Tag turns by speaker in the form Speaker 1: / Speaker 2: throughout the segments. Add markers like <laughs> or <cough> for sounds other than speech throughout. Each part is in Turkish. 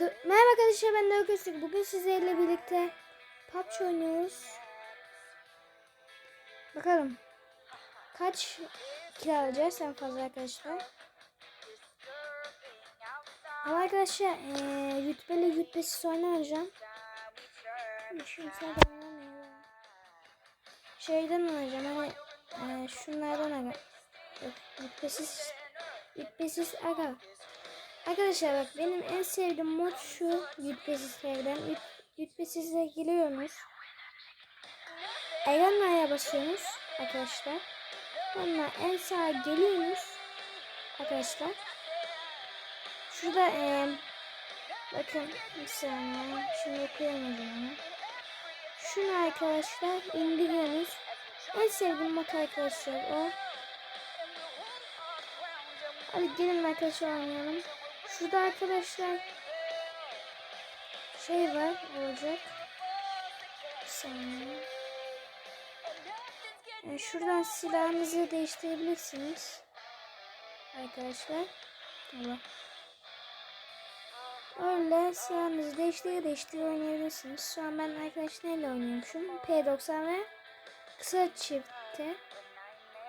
Speaker 1: Merhaba arkadaşlar ben Öztürk. Bugün sizlerle birlikte PUBG oynuyoruz. Bakalım. Kaç kill alacağız en fazla arkadaşlar. Ama arkadaşlar eee rütbeli rütbesiz oynayacağım. Şeyden oynayacağım hani eee şunlardan aga. Rütbesiz. Rütbesiz aga. Arkadaşlar bak benim en sevdiğim mod şu rütbesizlerden. Rüt, rütbesizle giriyorsunuz. Erenla'ya basıyorsunuz arkadaşlar. Sonra en sağa geliyorsunuz arkadaşlar. Şurada eee bakın bir saniye. Şimdi okuyamadım onu. Şunu arkadaşlar indiriyorsunuz. En sevdiğim mod arkadaşlar o. Hadi gelin arkadaşlar oynayalım. Şurada arkadaşlar şey var olacak. Bir saniye. Yani şuradan silahınızı değiştirebilirsiniz. Arkadaşlar. Allah. Öyle silahınızı değiştire değiştire oynayabilirsiniz. Şu an ben arkadaşlar neyle oynuyormuşum? P90 ve kısa çifte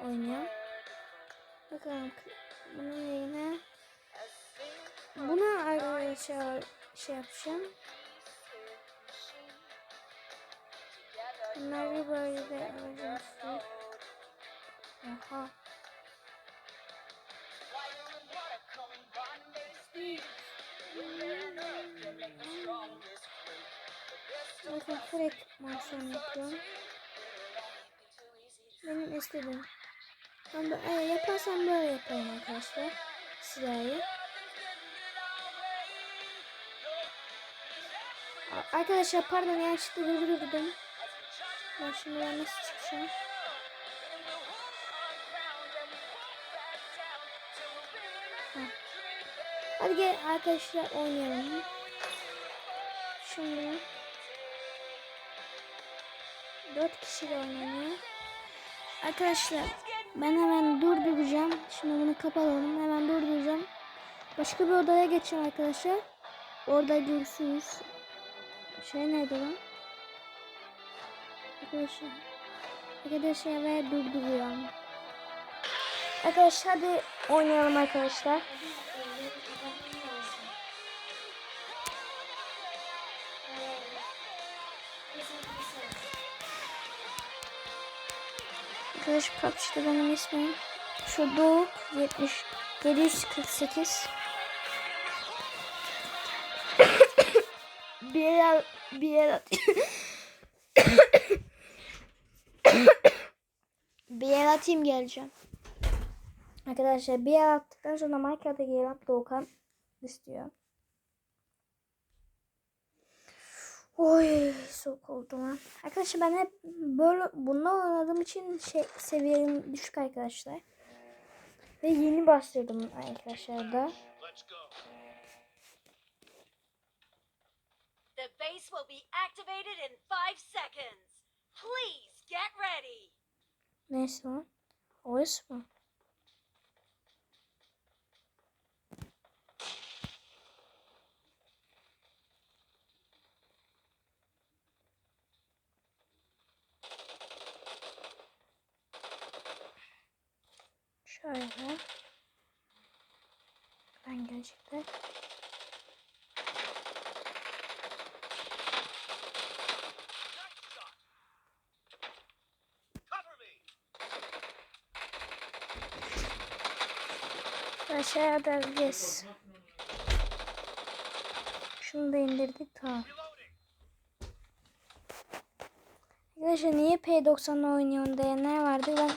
Speaker 1: oynuyorum. Bakalım bunun yerine Buna arkadaşlar şey yapacağım. Bunları böyle alacağız. Aha. Bakın full ekipman yapıyorum. Benim istediğim. Ben böyle, yaparsam böyle yaparım arkadaşlar. Silahı. Arkadaşlar pardon yanlışlıkla durdurdum. Ben şimdi nasıl çıkacağım? Hadi gel arkadaşlar oynayalım. Şimdi dört kişiyle oynanıyor. Arkadaşlar ben hemen durduracağım. Şimdi bunu kapatalım. Hemen durduracağım. Başka bir odaya geçeceğim arkadaşlar. Orada görüşürüz. Şey nerede lan? Arkadaşlar. Arkadaşlar ve durduruyorum. Arkadaşlar hadi oynayalım arkadaşlar. Arkadaş PUBG'de benim ismim. Doğuk 70 748. bir yer bir <coughs> atayım geleceğim. Arkadaşlar bir yer attıktan sonra Minecraft'a gelen Doğukan istiyor. Oy soğuk oldu lan. Arkadaşlar ben hep böyle bununla oynadığım için şey seviyem düşük arkadaşlar. Ve yeni başladım arkadaşlar da.
Speaker 2: The base will be activated in five seconds. Please get ready.
Speaker 1: Neyse lan. Oyuz mu? Şöyle. Ben gelecekler. Aşağıda yes. Şunu da indirdik tamam. Arkadaşlar niye P90'la oynuyorsun diyenler vardı. Ben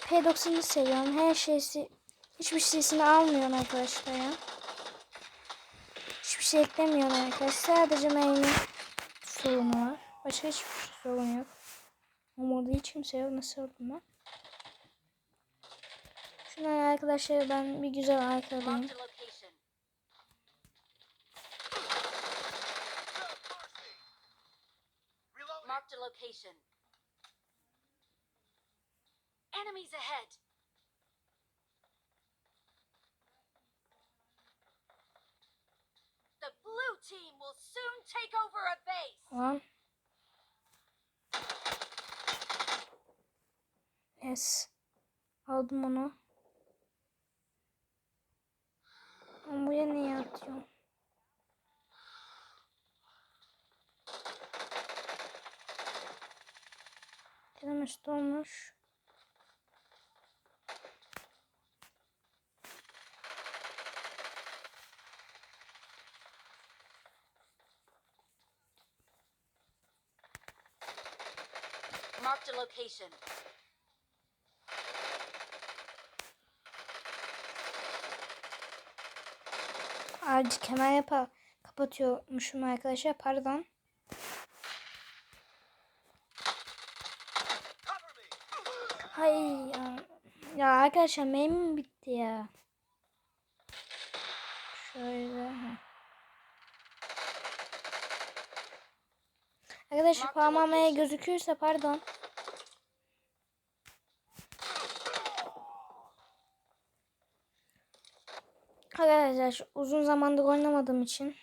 Speaker 1: P90'ı seviyorum. Her şeysi hiçbir şeysini almıyorum arkadaşlar ya. Hiçbir şey eklemiyorum arkadaşlar. Sadece mermi sorunu var. Başka hiçbir sorun yok. Umudu hiç kimse yok. Nasıl oldum ben? Şunları arkadaşlar ben bir güzel arkalayayım.
Speaker 2: Enemies ahead. The blue team will soon take over a base.
Speaker 1: Lan. Yes. Aldım onu. Ben buraya niye atıyorum? Canım üstü olmuş.
Speaker 2: Marked a location.
Speaker 1: Ağacı kemer yapa kapatıyormuşum arkadaşlar. Pardon. Hay ya. Ya arkadaşlar memnun bitti ya. Şöyle. Arkadaşlar
Speaker 2: location.
Speaker 1: gözüküyorsa pardon. Arkadaşlar uzun zamandır oynamadığım için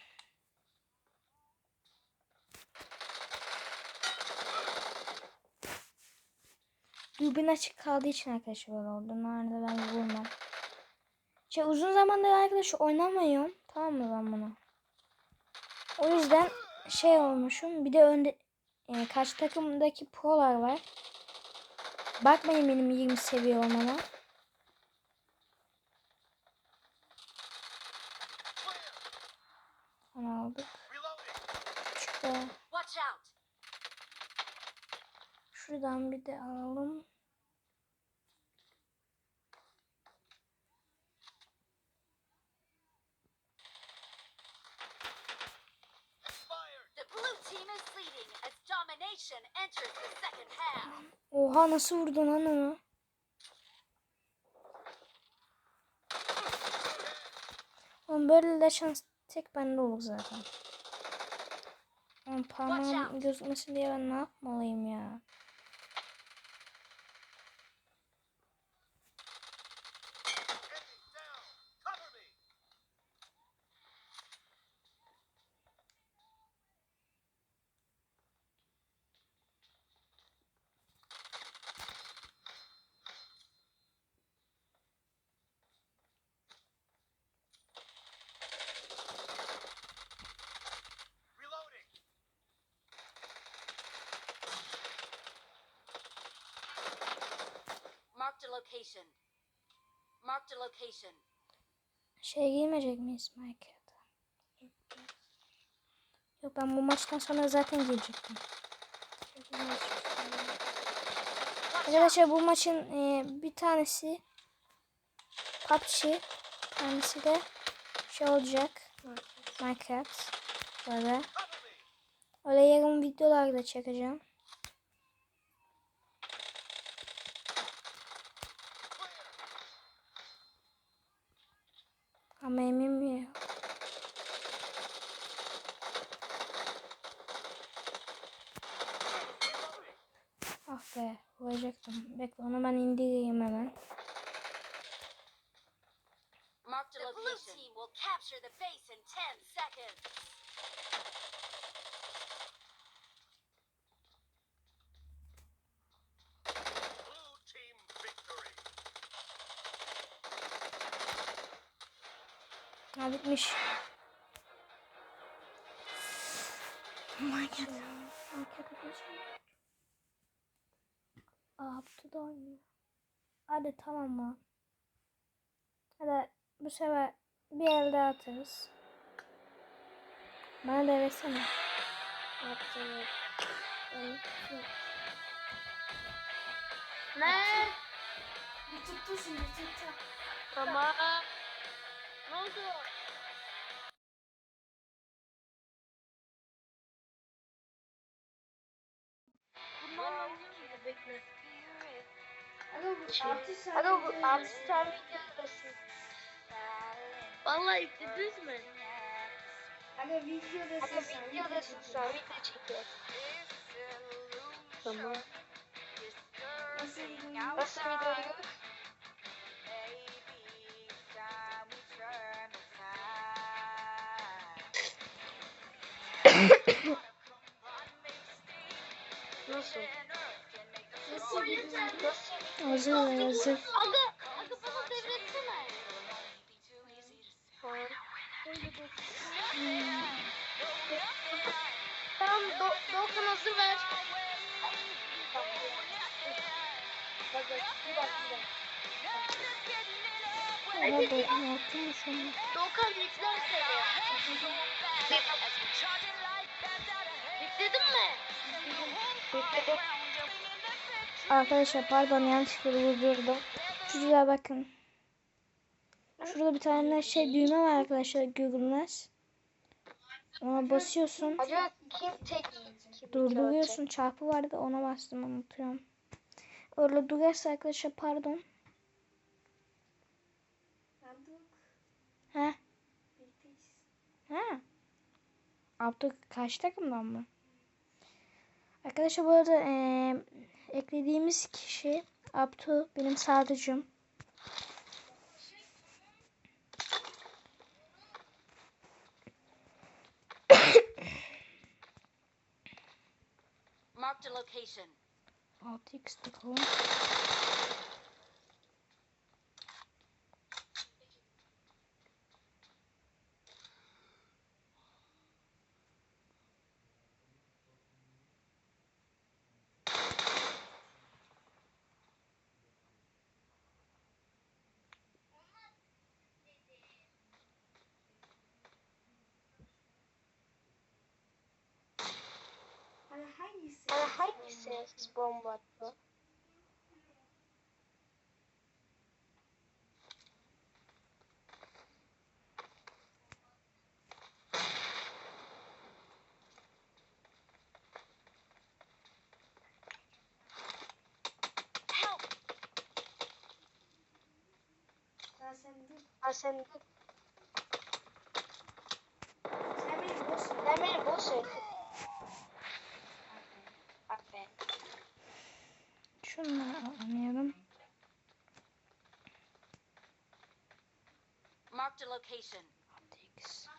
Speaker 1: Dürbün açık kaldığı için arkadaşlar böyle oldu. Nerede ben vurmam. Şey uzun zamandır arkadaşlar oynamıyorum. Tamam mı ben bunu? O yüzden şey olmuşum. Bir de önde e, karşı takımdaki prolar var. Bakmayın benim 20 seviye olmama. Onu aldık. Şurada, şuradan bir de alalım. Oha nasıl vurdun lan onu? Oğlum böyle de şans tek bende olur zaten. Oğlum parmağım gözükmesin diye ben ne yapmalıyım ya?
Speaker 2: Marked a location. Marked a location.
Speaker 1: Şey giymeyecek miyiz Minecraft'a? Yok ben bu maçtan sonra zaten girecektim. Arkadaşlar bu maçın e, bir tanesi PUBG, tanesi de şey olacak Minecraft. Böyle. Öyle yarın videolar da çekeceğim. Ama emin mi? Ah be, vuracaktım. Bekle onu ben indireyim hemen.
Speaker 2: Location. The blue team will capture the base in 10 seconds.
Speaker 1: Bitmiş. Market Abdü da oynuyor. Hadi tamam mı? Hadi bu sefer bir elde atarız. Bana da versene.
Speaker 3: Ne?
Speaker 1: YouTube'dasın YouTube'da.
Speaker 3: Tamam. Ne oldu? Hadi bu 6 tane videodasın. Vallahi yüklediniz <laughs> mi?
Speaker 1: Hadi videodasın.
Speaker 3: Hadi videodasın sen video çekiyor. Tamam. <laughs>
Speaker 1: Nasıl?
Speaker 3: Nasıl videoyu?
Speaker 1: Hazır ver hazır.
Speaker 3: Aga, aga bana devretsene. Tamam, Do Doğukan hazır ver.
Speaker 1: Ama bakın yaptım mı sonra?
Speaker 3: Doğukan yükler seni. Yükledin mi? Yükledim.
Speaker 1: Arkadaşlar pardon yanlışlıkla vurdurdum. Şuraya bakın. Şurada bir tane şey düğme var arkadaşlar Google Lens. Ona basıyorsun.
Speaker 3: Acaba kim tek?
Speaker 1: Durduruyorsun. Çarpı vardı ona bastım unutuyorum. Öyle durarsa arkadaşlar pardon. He? He? Abduk kaç takımdan mı? Arkadaşlar bu arada eee, eklediğimiz kişi Abdu benim sadıcım.
Speaker 2: Marked a location.
Speaker 1: 6x bakalım.
Speaker 3: Bana hangisi bomba?
Speaker 2: A location.
Speaker 1: 6x.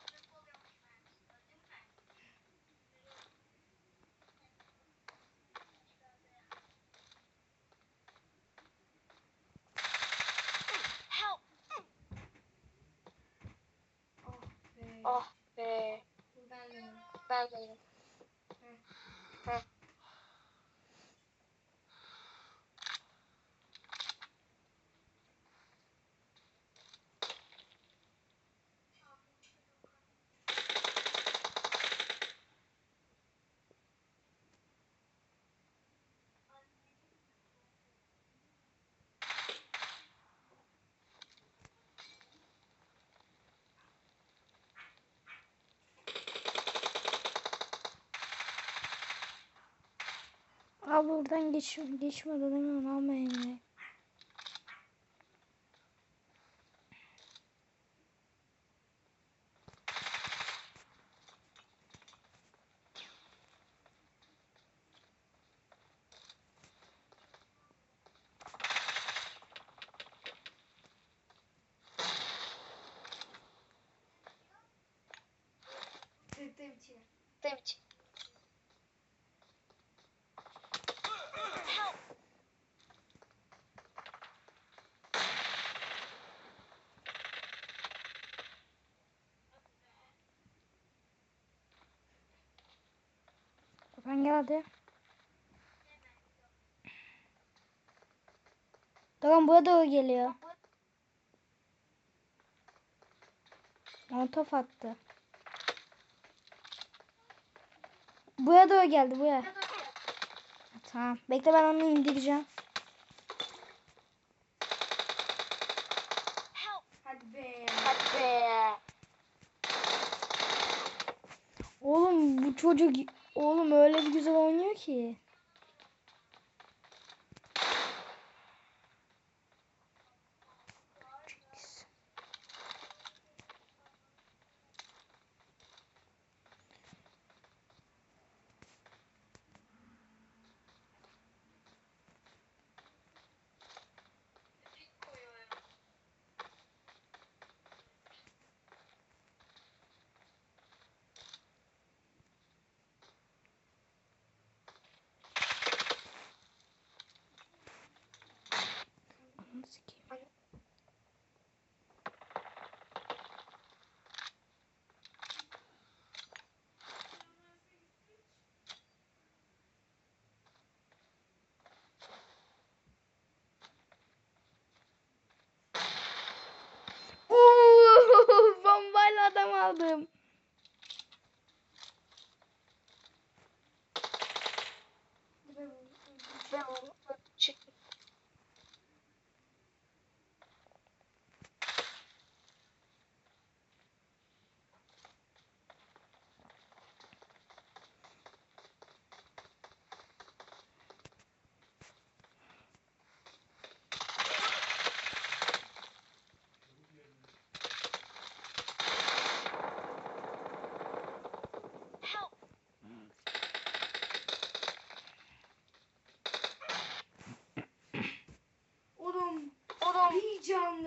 Speaker 1: Abi buradan geç, geçmeden hemen almayın ya.
Speaker 3: Tabii ki.
Speaker 1: Ben geldi. Tamam buraya doğru geliyor. Molotof attı. Buraya doğru geldi buraya. Tamam. Bekle ben onu indireceğim.
Speaker 2: Help!
Speaker 3: Hadi be.
Speaker 1: Oğlum bu çocuk oğlum öyle bir güzel oynuyor ki.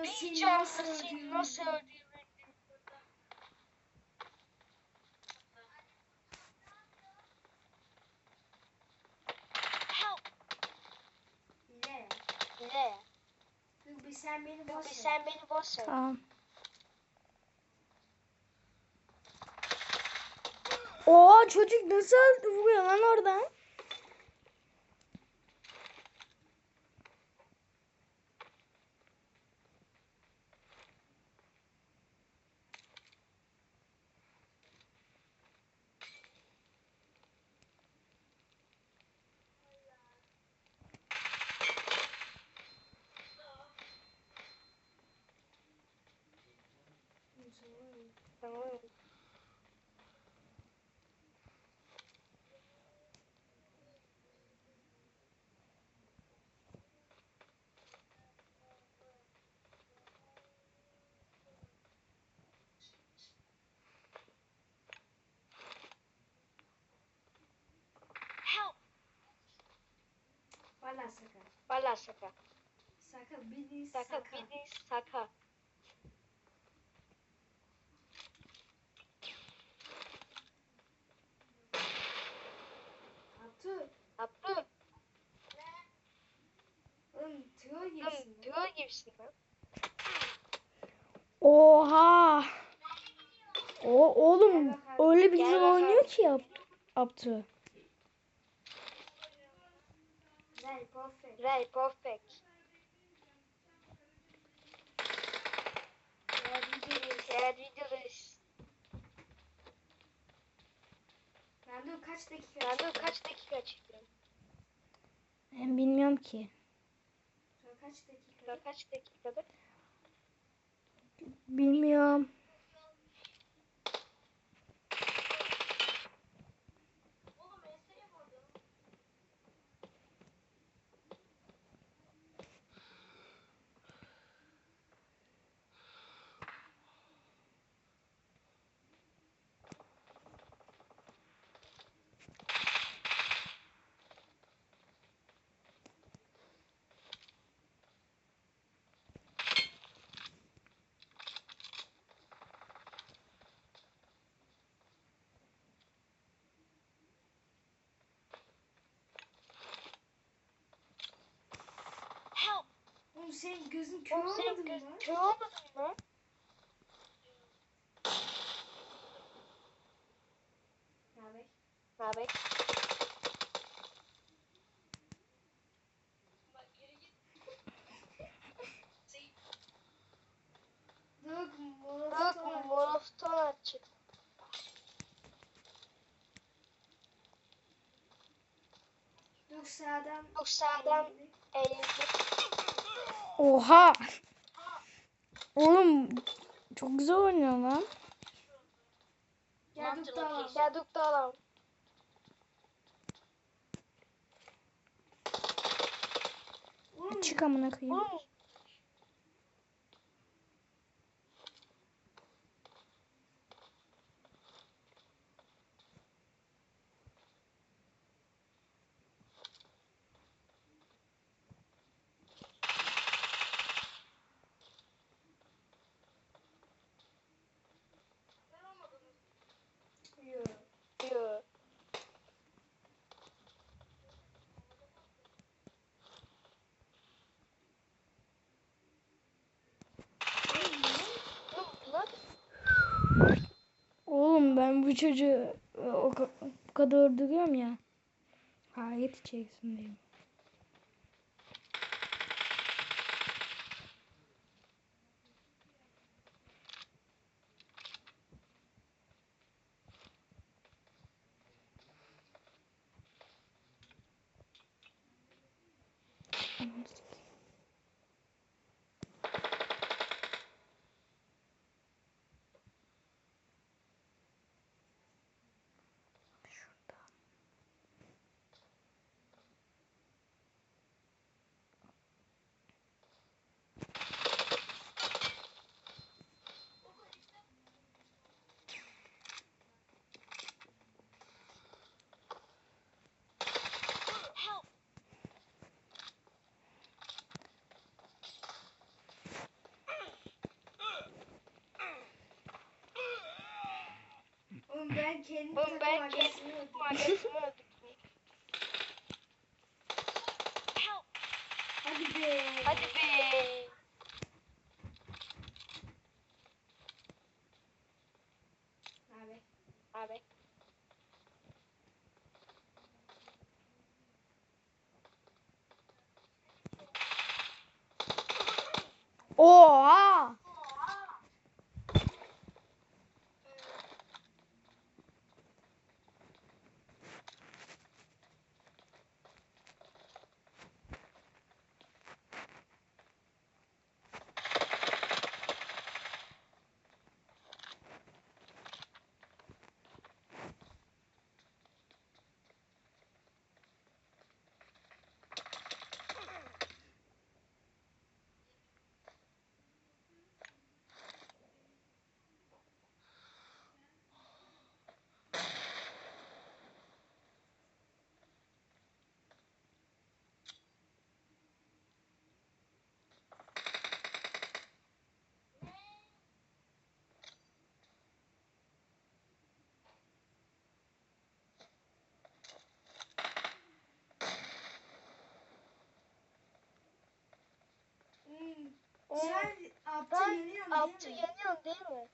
Speaker 4: Sil
Speaker 3: canlı
Speaker 4: nasıl öldüğünü
Speaker 3: nasıl!
Speaker 4: İle.
Speaker 3: Ne?
Speaker 4: Dur bir sen beni
Speaker 3: bir sen beni boş ver.
Speaker 1: Tamam. Oo çocuk nasıl vuruyor lan oradan?
Speaker 4: Wala
Speaker 3: saka.
Speaker 4: Wala
Speaker 3: saka. Saka
Speaker 4: bini
Speaker 3: saka.
Speaker 4: Saka bini
Speaker 3: saka.
Speaker 4: Gibisin lan.
Speaker 1: Oha. O oğlum öyle bir güzel oynuyor ki yap, yaptı.
Speaker 4: Güzel, perfect.
Speaker 3: Right, perfect.
Speaker 4: Ben dur kaç dakika
Speaker 3: Ben de kaç dakika çekiyorum?
Speaker 1: Ben bilmiyorum ki.
Speaker 4: Kaç dakika?
Speaker 3: Ben kaç dakikada?
Speaker 1: Bilmiyorum.
Speaker 4: Oğlum senin gözün kör olmadı mı?
Speaker 3: kör olmadın mı?
Speaker 4: Dur, molotov
Speaker 3: Bak molotov açık.
Speaker 4: Dur sağdan.
Speaker 3: Yok sağdan
Speaker 4: eğildi.
Speaker 1: Oha. Oğlum çok güzel oynuyor lan.
Speaker 4: Gel dur da
Speaker 3: Ya dur da alalım.
Speaker 4: Oğlum
Speaker 1: Çık amına koyayım.
Speaker 3: Oğlum
Speaker 4: Yo.
Speaker 3: diyor. Ne oldu lan?
Speaker 1: Oğlum ben bu çocuğu e, o, ka- o kadar öldürüyorum ya. Hayret içerisindeyim.
Speaker 4: Oğlum ben kendi
Speaker 3: Oğlum ben kendi ailesini öldürdüm.
Speaker 4: Hadi be.
Speaker 3: Hadi be.
Speaker 4: Abi.
Speaker 3: Abi.
Speaker 1: Oha!
Speaker 4: Sen
Speaker 3: Ben
Speaker 4: yeniyorsun değil mi?
Speaker 3: yanıyor değil mi?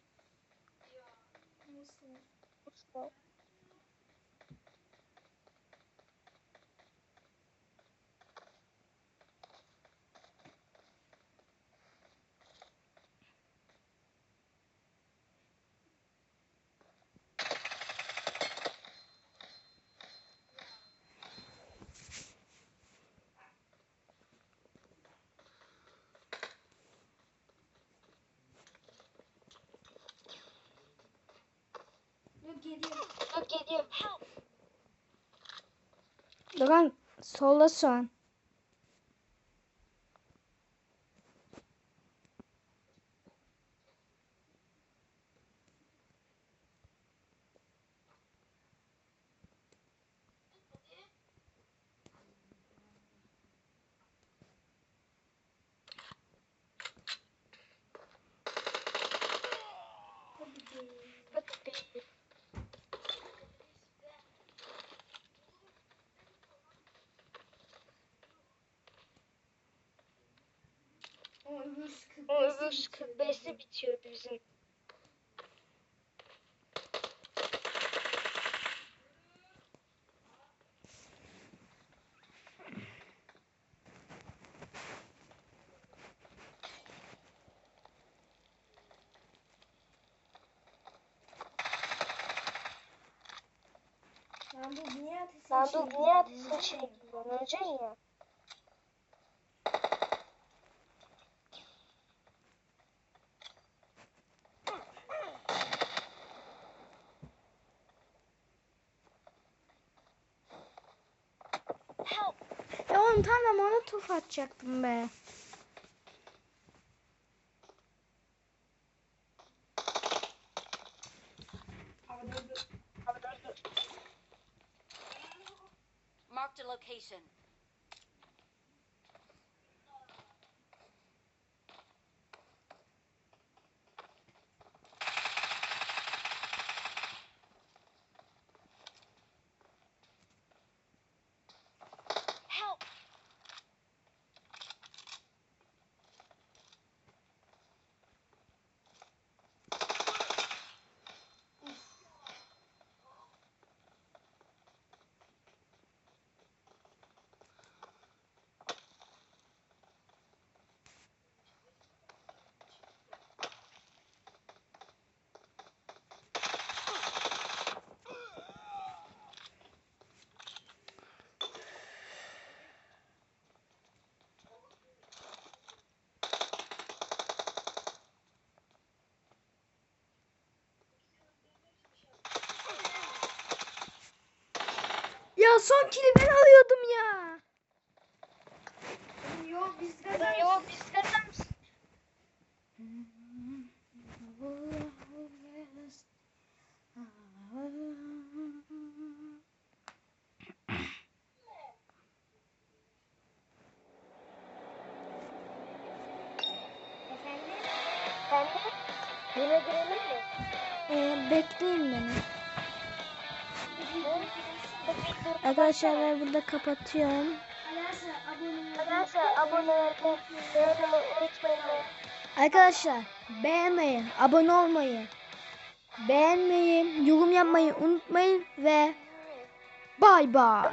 Speaker 1: Duran solda soğan.
Speaker 3: Hadi bizim.
Speaker 4: Lan dur niye ateşin
Speaker 3: Lan
Speaker 4: içine
Speaker 3: dur niye
Speaker 4: girdin?
Speaker 3: ateşin şey gidiyorsun? Öleceksin ya.
Speaker 1: Ya oğlum tam da molotof atacaktım be.
Speaker 4: Abi dur dur.
Speaker 2: Marked a location. Help!
Speaker 1: Ya son kili ben alıyordum ya.
Speaker 4: Yok biz kazandık.
Speaker 3: yok biz kazanmışız.
Speaker 4: Efendim?
Speaker 3: De yine girelim mi?
Speaker 1: Ee, bekleyin beni. Arkadaşlar ben burada kapatıyorum.
Speaker 3: Arkadaşlar abone olmayı, beğenmeyi unutmayın.
Speaker 1: Arkadaşlar beğenmeyi, abone olmayı, beğenmeyi, yorum yapmayı unutmayın ve bay bay.